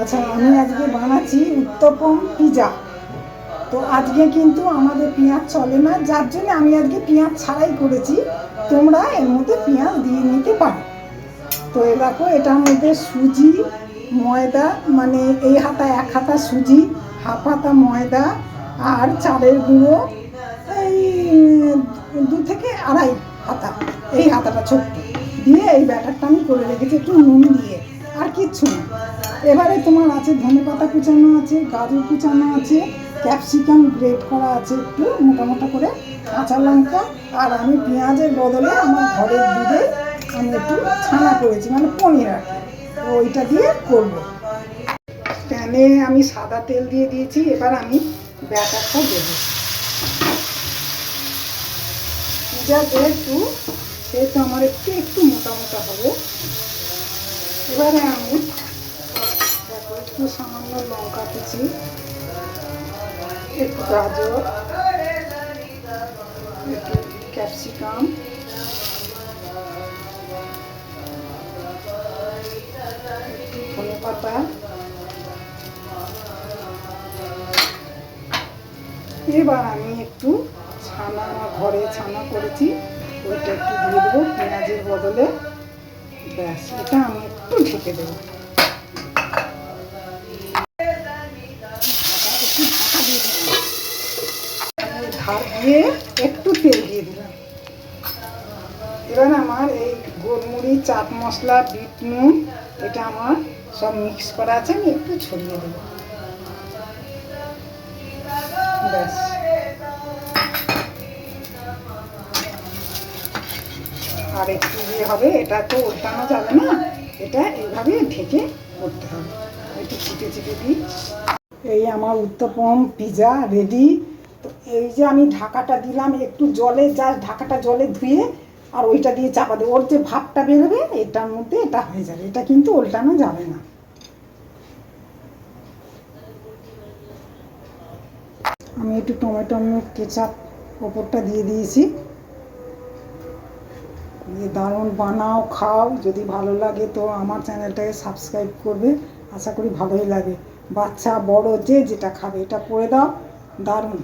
আচ্ছা আমি আজকে বানাচ্ছি উত্তপম পিজা। তো আজকে কিন্তু আমাদের পেঁয়াজ চলে না, যার জন্য আমি আজকে পেঁয়াজ ছাড়াই করেছি। তোমরা এর মধ্যে পেঁয়াজ দিয়ে নিতে পারো। তো এ দেখো, এটার মধ্যে সুজি, ময়দা মানে এই হাতা, এক হাতা সুজি, হাফ হাতা ময়দা আর চালের গুঁড়ো, এই দু থেকে আড়াই হাতা, এই হাতাটা ছোট্ট। দিয়ে এই ব্যাটারটা আমি করে রেখেছি, একটু নুন দিয়ে। আর কিচ্ছু না। এবারে তোমার আছে ধনে পাতা কুচানো আছে, গাজর কুচানো আছে, ক্যাপসিকাম গ্রেট করা আছে একটু মোটা মোটা করে কাঁচা লঙ্কা আর আমি পেঁয়াজের বদলে আমার ঘরের দুধে আমি একটু ছানা করেছি মানে পনির আর ওইটা দিয়ে করব। প্যানে আমি সাদা তেল দিয়ে দিয়েছি, এবার আমি ব্যাটারটা দেবো পিজা যেহেতু সেহেতু আমার একটু একটু মোটা মোটা হবে। এবারে আমি একটু সামান্য লঙ্কা কুচি, একটু গাজর, একটু ক্যাপসিকাম ধনে পাতা, এবার আমি একটু ছানা, ঘরে ছানা করেছি, ওইটা একটু দিয়ে দেবো পেঁয়াজের বদলে। ব্যাস এটা আমি একটু ঢেকে দেবো। ধার দিয়ে একটু তেল দিয়ে দিলাম এবার আমার এই গোলমুড়ি চাট মশলা, বিট নুন, এটা আমার সব মিক্স করা আছে, আমি একটু ছড়িয়ে দেবো। আর একটু ইয়ে হবে, এটা তো উল্টানো যাবে না। এটা এইভাবে ঢেকে করতে হবে। একটু চিপে চিপে দিই। এই আমার উত্তপম পিজা রেডি তো এই যে আমি ঢাকাটা দিলাম, একটু জলে যা ঢাকাটা জলে ধুয়ে আর ওইটা দিয়ে চাপা দেবো। ওর যে ভাবটা বেরোবে, এটার মধ্যে এটা হয়ে যাবে। এটা কিন্তু উল্টানো যাবে না। আমি একটু টমেটো কেচাপ ওপরটা দিয়ে দিয়েছি। দিয়ে দারুণ বানাও, খাও, যদি ভালো লাগে তো আমার চ্যানেলটাকে সাবস্ক্রাইব করবে। আশা করি ভালোই লাগে। বাচ্চা, বড় যে যেটা খাবে, এটা করে দাও। দারুণ।